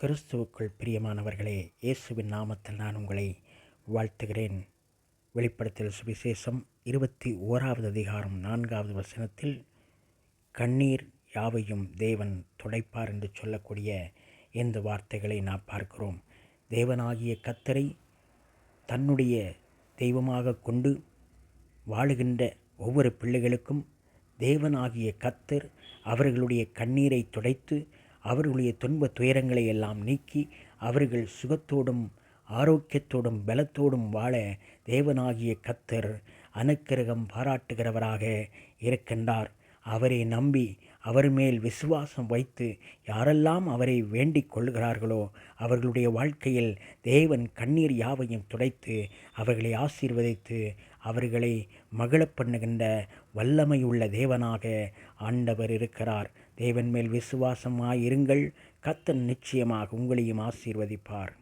கிறிஸ்துவுக்குள் பிரியமானவர்களே இயேசுவின் நாமத்தில் நான் உங்களை வாழ்த்துகிறேன். வெளிப்படத்தில் சுவிசேஷம் இருபத்தி ஓராவது அதிகாரம் நான்காவது வசனத்தில் கண்ணீர் யாவையும் தேவன் துடைப்பார் என்று சொல்லக்கூடிய இந்த வார்த்தைகளை நாம் பார்க்கிறோம். தேவனாகிய கத்தரை தன்னுடைய தெய்வமாக கொண்டு வாழுகின்ற ஒவ்வொரு பிள்ளைகளுக்கும் தேவனாகிய கத்தர் அவர்களுடைய கண்ணீரை துடைத்து அவர்களுடைய துன்ப துயரங்களை எல்லாம் நீக்கி அவர்கள் சுகத்தோடும் ஆரோக்கியத்தோடும் பலத்தோடும் வாழ தேவனாகிய கத்தர் அனுக்கிரகம் பாராட்டுகிறவராக இருக்கின்றார். அவரை நம்பி அவர் மேல் விசுவாசம் வைத்து யாரெல்லாம் அவரை வேண்டிக் கொள்கிறார்களோ அவர்களுடைய வாழ்க்கையில் தேவன் கண்ணீர் யாவையும் துடைத்து அவர்களை ஆசீர்வதித்து அவர்களை மகிழப் பண்ணுகின்ற வல்லமையுள்ள தேவனாக ஆண்டவர் இருக்கிறார். தேவன் மேல் விசுவாசமாயிருங்கள். கத்தன் நிச்சயமாக உங்களையும் ஆசீர்வதிப்பார்.